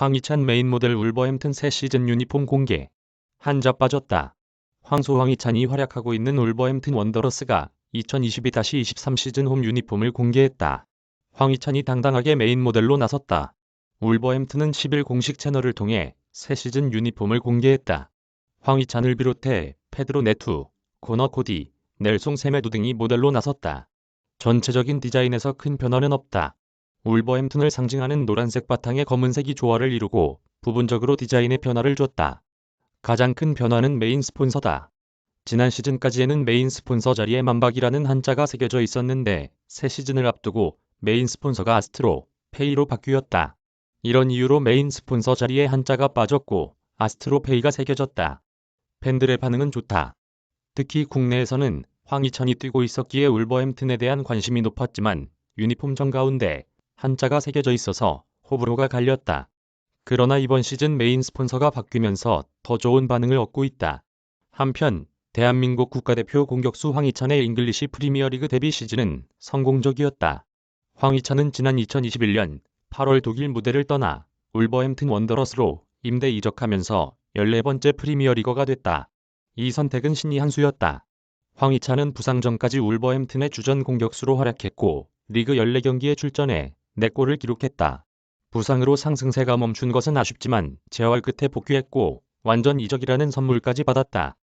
황희찬 메인 모델 울버햄튼 새 시즌 유니폼 공개. 한자 빠졌다. 황소 황희찬이 활약하고 있는 울버햄튼 원더러스가 2022-23 시즌 홈 유니폼을 공개했다. 황희찬이 당당하게 메인 모델로 나섰다. 울버햄튼은 10일 공식 채널을 통해 새 시즌 유니폼을 공개했다. 황희찬을 비롯해 페드로 네투, 코너 코디, 넬송 세메도 등이 모델로 나섰다. 전체적인 디자인에서 큰 변화는 없다. 울버햄튼을 상징하는 노란색 바탕에 검은색이 조화를 이루고 부분적으로 디자인에 변화를 줬다. 가장 큰 변화는 메인 스폰서다. 지난 시즌까지에는 메인 스폰서 자리에 만박이라는 한자가 새겨져 있었는데 새 시즌을 앞두고 메인 스폰서가 아스트로, 페이로 바뀌었다. 이런 이유로 메인 스폰서 자리에 한자가 빠졌고 아스트로 페이가 새겨졌다. 팬들의 반응은 좋다. 특히 국내에서는 황희찬이 뛰고 있었기에 울버햄튼에 대한 관심이 높았지만 유니폼 정 가운데 한자가 새겨져 있어서 호불호가 갈렸다. 그러나 이번 시즌 메인 스폰서가 바뀌면서 더 좋은 반응을 얻고 있다. 한편 대한민국 국가대표 공격수 황희찬의 잉글리시 프리미어리그 데뷔 시즌은 성공적이었다. 황희찬은 지난 2021년 8월 독일 무대를 떠나 울버햄튼 원더러스로 임대 이적하면서 14번째 프리미어리거가 됐다. 이 선택은 신이 한 수였다. 황희찬은 부상 전까지 울버햄튼의 주전 공격수로 활약했고 리그 14경기에 출전해 4골을 기록했다. 부상으로 상승세가 멈춘 것은 아쉽지만 재활 끝에 복귀했고 완전 이적이라는 선물까지 받았다.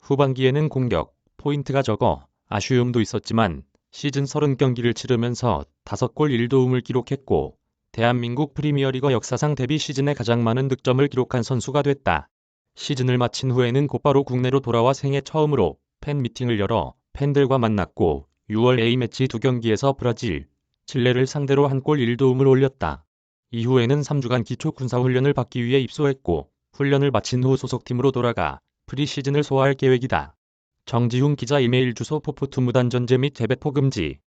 후반기에는 공격, 포인트가 적어 아쉬움도 있었지만 시즌 30경기를 치르면서 5골 1도움을 기록했고 대한민국 프리미어리거 역사상 데뷔 시즌에 가장 많은 득점을 기록한 선수가 됐다. 시즌을 마친 후에는 곧바로 국내로 돌아와 생애 처음으로 팬 미팅을 열어 팬들과 만났고 6월 A매치 두 경기에서 브라질, 칠레를 상대로 한 골 1도움을 올렸다. 이후에는 3주간 기초 군사훈련을 받기 위해 입소했고 훈련을 마친 후 소속팀으로 돌아가 프리시즌을 소화할 계획이다. 정지훈 기자 이메일 주소 포포투 무단 전제 및 재배포 금지